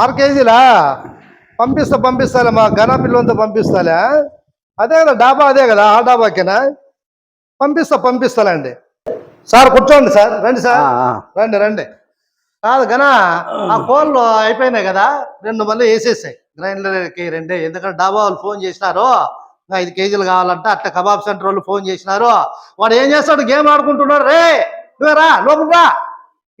ఆరు కేజీలా? పంపిస్తా పంపిస్తాలే మా ఘన పిల్లలతో పంపిస్తాలే. అదే కదా డాబా అదే కదా ఆ డాబాకేనా? పంపిస్తా పంపిస్తాలండి. సార్ కూర్చోండి సార్ రండి సార్. రండి రండి. కాదు గన ఆ ఫోన్లు అయిపోయినాయి కదా రెండు మళ్ళీ వేసేసాయి. గ్రైండర్కి రెండే ఎందుకంటే డాబా వాళ్ళు ఫోన్ చేసినారు ఐదు కేజీలు కావాలంటే అట్లా కబాబ్ సెంటర్ వాళ్ళు ఫోన్ చేసినారు. వాడు ఏం చేస్తాడు గేమ్ ఆడుకుంటున్నాడు. రే నువ్వేరా లోపల రా.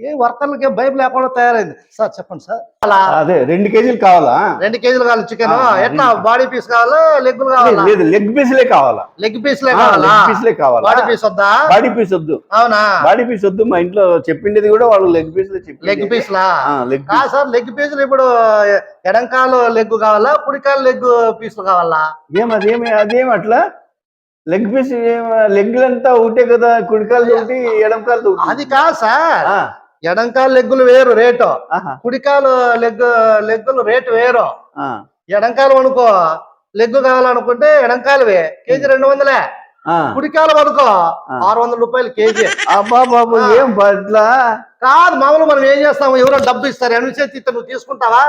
ఏ వర్కర్లకి ఏం భయం లేకుండా తయారైంది. సార్ చెప్పండి సార్. అలా అదే రెండు కేజీలు కావాలా? రెండు కేజీలు కావాలి చికెన్ ఎట్లా. బాడీ పీస్ కావాలా? లేదు, కావాలా? లేదు లెగ్ పీసులే కావాలా? లెగ్ పీస్లే కావాలా? లెగ్ పీసులే కావాలా? బాడీ పీస్ వద్దా? బాడీ పీస్ వద్దు. అవునా? బాడీ పీస్ వద్దు మా ఇంట్లో చెప్పిండేది కూడా వాళ్ళు లెగ్ పీసులు చెప్పింది లెగ్ పీస్లా లెగ్ సార్ లెగ్ పీసులు ఇప్పుడు ఎడంకాలు లెగ్ కావాలా? కుడికాలు లెగ్ పీసులు కావాలా? ఏం అదేమి అదేమి అట్లా? లెగ్ పీస్ లెగ్ అంతా ఒకటే కదా కుడికాలు ఒకటి ఎడంకాలు అది కాదు సార్. ఎడంకాలు లెగ్గులు వేరు రేటు. కుడికాలు లెగ్ లెగ్గులు రేటు వేరు. ఎడంకాలు అనుకో లెగ్ కావాలనుకుంటే ఎడంకాలువే కేజీ రెండు వందలే. కుడికాలు అనుకో ఆరు వందల రూపాయలు కేజీ. అబ్బా బాబు ఏం అట్లా కాదు మామూలు మనం ఏం చేస్తాము? ఎవరో డబ్బు ఇస్తారు ఎన్ని చేతి నువ్వు తీసుకుంటావా.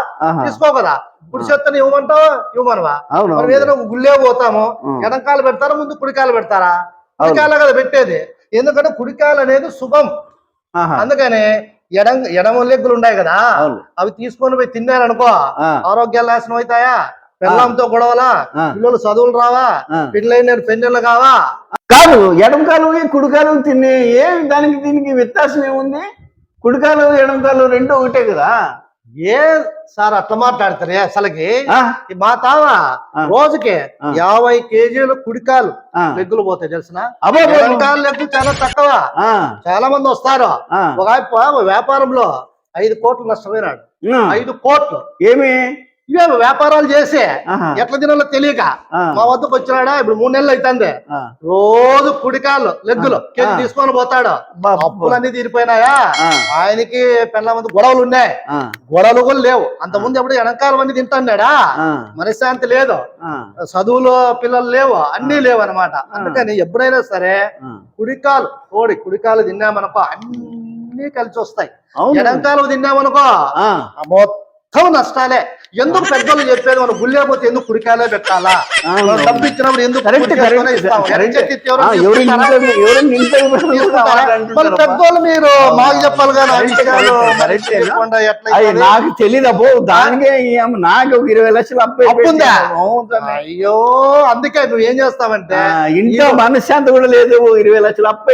తీసుకో కదా. కుడి చేత్తని ఇవ్వమంటావా? ఇవ్వమనవా? మనం. ఏదైనా గుళ్ళే పోతాము. ఎడంకాలు పెడతారా? ముందు కుడికాలు పెడతారా. కుడికాలు కదా పెట్టేది. ఎందుకంటే కుడికాలు అనేది శుభం. అందుకని ఎడం ఎడమ లెగ్గులు ఉన్నాయి కదా అవి తీసుకొని పోయి తిన్నారనుకో ఆరోగ్యాలు నాశనం అవుతాయా? పిల్లంతో గొడవలా. పిల్లలు చదువులు రావా. పిల్లలైన పెన్నెళ్ళు కావా? కాదు ఎడంకాలు కుడికాలు తిని ఏం దానికి దీనికి వ్యత్యాసం ఏముంది? కుడికాలు ఎడంకాలు రెండు ఒకటే కదా. ఏ సార్ అట్లా మాట్లాడతారే? అసలుకి? మా తావా. రోజుకి. యాభై కేజీలు కుడికాలు. లెగ్గులు పోతాయి తెలిసిన? అబ్బో, అబ్బో, అబ్బో. ఎడంకాలు లెగ్గు చాలా తక్కువ. చాలా మంది వస్తారు. ఒక వ్యాపారంలో ఐదు కోట్లు నష్టపోయినాడు. ఐదు కోట్లు. ఏమి? ఇవే వ్యాపారాలు చేసి. ఎట్లా తినాలో తెలియక మా వద్దకు వచ్చినాడా? ఇప్పుడు మూడు నెలలు అవుతుంది. రోజు కుడికాళ్ళు లెగ్గులు. కేజీ తీసుకొని పోతాడు. అప్పులన్నీ తీరిపోయినాయా? ఆయనకి పెళ్ళ మంది గొడవలు ఉన్నాయి. గొడవలు కూడా లేవు. అంత ముందు ఎప్పుడు వెనకాల మంది తింటాడా మనశ్శాంతి లేదు. చదువులు పిల్లలు లేవు. అన్ని లేవు అనమాట అందుకని ఎప్పుడైనా సరే. కుడికాలు కోడి కుడికాలు తిన్నామనుకో అన్ని కలిసి వస్తాయి. అవును. ఎడంకాలు తిన్నామనుకో ఆ. మొత్తం నష్టాలే. ఎందుకు పెద్దోళ్ళు చెప్పేది? మనం గుళ్ళేపోతే ఎందుకు కుడికాయలే పెట్టాలా? డబ్బు ఇచ్చినప్పుడు ఎందుకు కరెక్ట్ పెద్దోళ్ళు మీరు మాకు చెప్పాలి కానీ? నాకు తెలియదు అబ్బో దానికే నాకు ఒక ఇరవై లక్షలు అప్పు. అయ్యో అందుకే నువ్వు ఏం చేస్తావంటే ఇంట్లో మనశ్శాంతి కూడా లేదు ఇరవై లక్షలు అప్పు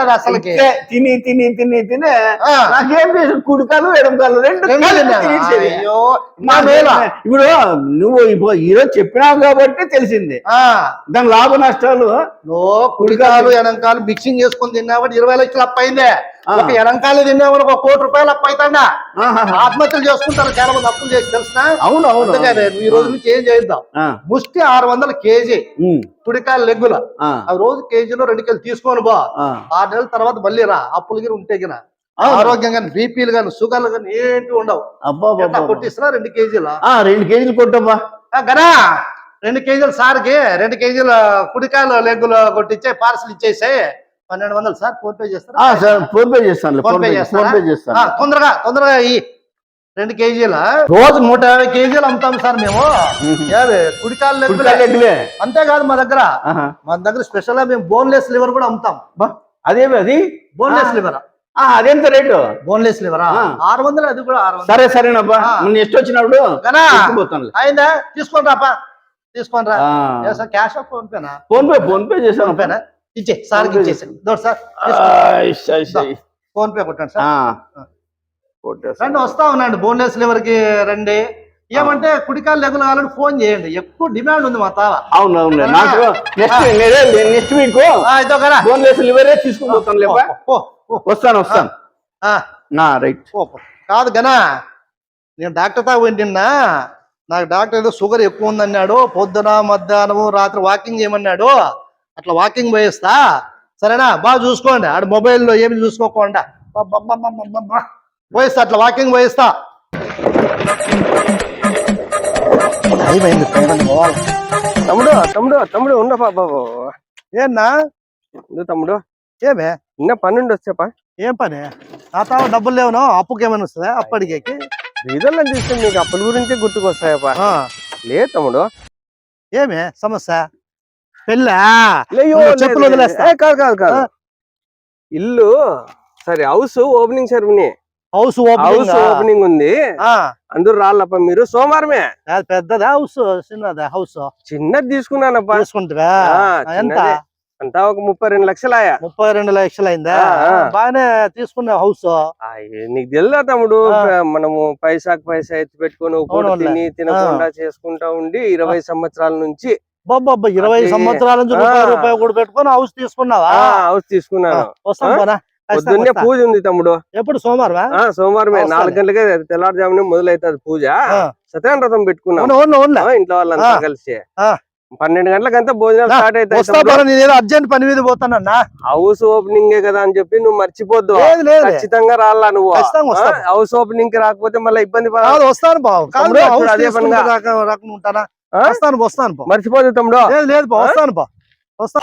కదా. ఇట్లే తిని తిని తిని తిని ఆ. నాకేం చేసి కుడికాలు ఎడంకాలు రెండు అయ్యో నా మేల. ఇప్పుడు నువ్వు ఈరోజు చెప్పినావు కాబట్టి తెలిసింది. ఆ, దాని లాభ నష్టాలు నువ్వు కుడికాలు ఎడంకాలు మిక్సింగ్ చేసుకొని తిన్నావు ఇరవై లక్షలు అప్పు అయిందే. ఆ. ఒక ఎడంకాలు తిన్నావు ఒక కోటి రూపాయలు అప్పు అవుతాడా ఆహాహా. ఆత్మహత్యలు చేసుకుంటారు చాలా మంది అప్పులు చేసి తెలిసిన? అవును అవును ఈ రోజు నుంచి ఏం చేద్దాం ముష్టి ఆరు వందల కేజీ కుడికాయలు లెగ్గులు. ఆ, రోజు కేజీలో రెండు కేజీలు తీసుకొని బా. ఆరు నెలల తర్వాత మళ్ళీ రా అప్పులు గిరి ఉంటే గిన అవును. ఆరోగ్యం కానీ బీపీలు కానీ షుగర్లు కానీ ఏంటి ఉండవు. అబ్బా. కొట్టిస్తున్నా రెండు కేజీలు? ఆ, రెండు కేజీలు కొట్టబ్బా. గనా రెండు కేజీలు సార్కి రెండు కేజీల కుడికాయలు లెగ్గులు కొట్టించే పార్సల్ ఇచ్చేసే పన్నెండు వందలు sir PhonePe sir PhonePe చేస్తాను ఫోన్ పే చేస్తాను తొందరగా తొందరగా ఈ రెండు కేజీల? రోజు నూట యాభై కేజీలు అమ్ముతాం సార్ మేము. కుడికాయలు లెగ్గులే. ఎగ్గులే అంతేకాదు మా దగ్గర. మన దగ్గర స్పెషల్గా మేము బోన్లెస్ లివర్ కూడా అమ్ముతాం. అదేమి అది? బోన్లెస్. లివర్ అదెంత రేటు? Boneless liver. ఆరు వందలు అది కూడా ఆరు సరే సరేనబ్బా. ఆ. నువ్వు నెక్స్ట్ వచ్చినప్పుడు అయిందా? తీసుకోండి రాపా. తీసుకోండి రా. క్యాష్ ఫోన్ పేనా ఫోన్ పే ఫోన్ పే చేశాను. పేనా ఇచ్చే సార్ ఫోన్ పే కొట్టండి సార్. రండి వస్తా ఉన్నాండి బోన్లెస్ లివర్కి రండి. ఏమంటే కుడికాయలు లెగులు కావాలని ఫోన్ చేయండి. ఎక్కువ డిమాండ్ ఉంది మా తావ. అవును అవును. నాకు నెక్స్ట్ నెక్స్ట్ వీక్ ఇదో కదా. ఫోన్ చేసి లివరే తీసుకుని పోతాను పో, వస్తాను వస్తాను. ఆ, నా రైట్. కాదు గనా నేను డాక్టర్ తా పోయి నిన్న నాకు డాక్టర్ ఏదో షుగర్ ఎక్కువ ఉందన్నాడు పొద్దున మధ్యాహ్నం రాత్రి వాకింగ్ చేయమన్నాడు అట్లా వాకింగ్ పోయిస్తా. సరేనా? బాగా చూసుకోండి. ఆడ మొబైల్లో ఏమి చూసుకోకుండా. పోయిస్తా అట్లా వాకింగ్ పోయిస్తా. తమ్ముడు తమ్ముడు తమ్ముడు ఉండ బాబు. ఏన్నా తమ్ముడు. ఏమే? నిన్న పన్నెండు వచ్చాపా? ఏం పని? తావ డబ్బులు లేవునో అప్పుకి ఏమైనా వస్తుందా? అప్పు అడిగేకి బీదర్లను చూస్తే నీకు అప్పుల గురించే గుర్తుకొస్తాయప్ప. ఆ, లే తమ్ముడు. ఏమే? సమస్య? పెళ్ళా? లేయో, నువ్వు లేదు, చెప్పులు లేదు. వదిలేస్తా. ఏ, కాదు కాదు కాదు. ఆ? ఇల్లు సరే house opening ceremony. House house opening ఉంది. అందరూ రాళ్ళప్ప మీరు సోమవారమే. పెద్దదా హౌస్ చిన్నదా హౌస్? చిన్నది తీసుకున్నానప్ప. తీసుకుంటావా ఆ, ఎంత. అంతా ఒక ముప్పై రెండు లక్షలాయా? ముప్పై రెండు లక్షలు అయిందా. బాగానే తీసుకున్నా హౌస్. నీకు తెలుదా తమ్ముడు? మనము పైసాకు పైసా ఎత్తి పెట్టుకొని. తిని తినకుండా చేసుకుంటా ఉండి ఇరవై సంవత్సరాల నుంచి బాబ్బా ఇరవై సంవత్సరాల నుంచి రూపాయి ఆ. రూపాయి కూడా పెట్టుకొని హౌస్ తీసుకున్నావా? హౌస్ తీసుకున్నాను. వస్తాం పొద్దున్నే. పూజ ఉంది తమ్ముడు. ఎప్పుడు? సోమవారం సోమవారమే. నాలుగు గంటలకే తెల్లారుజామునే మొదలైతుంది పూజ. సత్యనారాయణ వ్రతం పెట్టుకున్నాం. ఇంట్లో వాళ్ళంతా. కలిసి. పన్నెండు గంటలకంతా భోజనాలు స్టార్ట్ వస్తా అవుతాయి నేను అర్జెంట్ పని మీద పోతానన్నా. హౌస్ ఓపెనింగ్ కదా అని చెప్పి నువ్వు మర్చిపోద్దు. ఖచ్చితంగా రాలా నువ్వు. హౌస్ ఓపెనింగ్కి రాకపోతే మళ్ళీ ఇబ్బంది పడ కాదు వస్తాను అదే పనిగా. ఉంటానా? వస్తాను మర్చిపోదు తమ్ముడు. లేదు లేదు బా, వస్తాను బా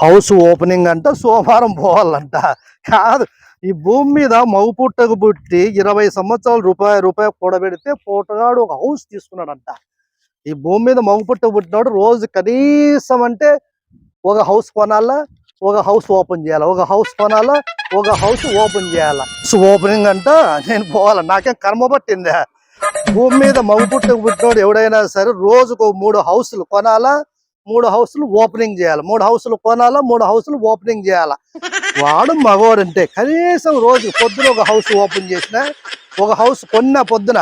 హౌస్ ఓపెనింగ్ అంట సోమవారం పోవాలంట. కాదు ఈ భూమి మీద మగ పుట్టకు పుట్టి ఇరవై సంవత్సరాలు రూపాయి రూపాయి కూడబెడితే పోటగాడు ఒక హౌస్ తీసుకున్నాడంట. ఈ భూమి మీద మగ పుట్టినోడు రోజు కనీసం అంటే ఒక హౌస్ కొనాలా? ఒక హౌస్ ఓపెన్ చేయాలా? ఒక హౌస్ కొనాలా? ఒక హౌస్ ఓపెన్ చేయాలా? సో ఓపెనింగ్ అంట నేను పోవాలా? నాకేం కర్మ పట్టిందా? భూమి మీద మగ పుట్టినోడు ఎవడైనా సరే రోజుకు మూడు హౌసులు కొనాలా? మూడు హౌసులు ఓపెనింగ్ చేయాలి? మూడు హౌసులు కొనాలా? మూడు హౌసులు ఓపెనింగ్ చేయాలా? వాడు మగవాడంటే కనీసం రోజు పొద్దున ఒక హౌస్ ఓపెన్ చేసిన ఒక హౌస్ కొన్నా పొద్దున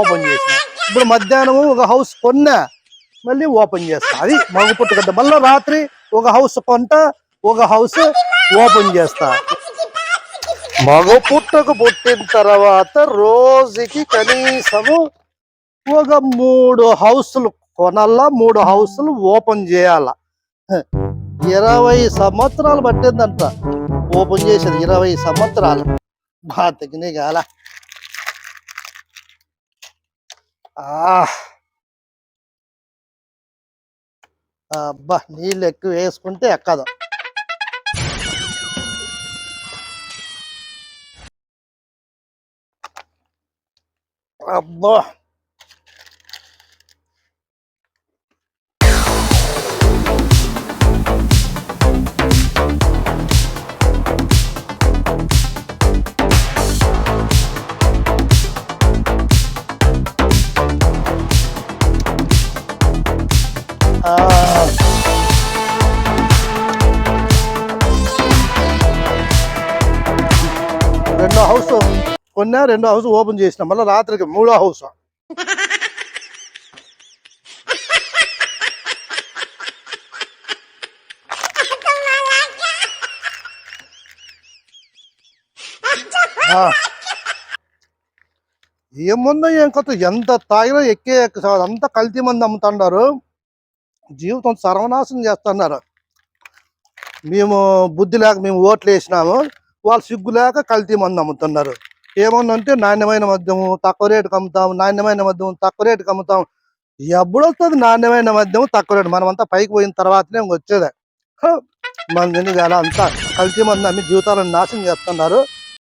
ఓపెన్ చేసిన ఇప్పుడు మధ్యాహ్నం ఒక హౌస్ కొన్నా మళ్ళీ ఓపెన్ చేస్తా. అది మగ పుట్టుకంట మళ్ళీ రాత్రి ఒక హౌస్ కొంట ఒక హౌస్ ఓపెన్ చేస్తా. మగ పుట్టకు పుట్టిన తర్వాత రోజుకి కనీసము ఒక మూడు హౌసులు కొనాల మూడు హౌసులు ఓపెన్ చేయాల. ఇరవై సంవత్సరాలు పట్టిందంట. ఓపెన్ చేసేది ఇరవై సంవత్సరాలు. బాతకినే కాలా ఆ. అబ్బా! నీళ్ళు ఎక్కువ వేసుకుంటే ఎక్కదు. అబ్బా! రెండో హౌస్ కొన్నా రెండో హౌస్ ఓపెన్ చేసిన. మళ్ళీ రాత్రికి మూడో హౌస్. ఆ. ఏముందో ఏం కొత్త? ఎంత తాగినా ఎక్కే ఎక్క అంతా కల్తీ మంది అమ్ముతున్నారు జీవితం సర్వనాశనం చేస్తున్నారు. మేము బుద్ధి లేక మేము ఓట్లు వేసినాము. వాళ్ళు సిగ్గు లేక కల్తీ మందు అమ్ముతున్నారు. ఏమన్నంటే నాణ్యమైన మద్యము తక్కువ రేటుకి అమ్ముతాం నాణ్యమైన మద్యం తక్కువ రేటుకి అమ్ముతాం. ఎప్పుడు వస్తుంది నాణ్యమైన మద్యం తక్కువ రేటు? మనమంతా పైకి పోయిన తర్వాతనే వచ్చేదే. మన ఎందుకు అలా అంతా కల్తీ మందు అమ్మి జీవితాలను నాశనం చేస్తున్నారు.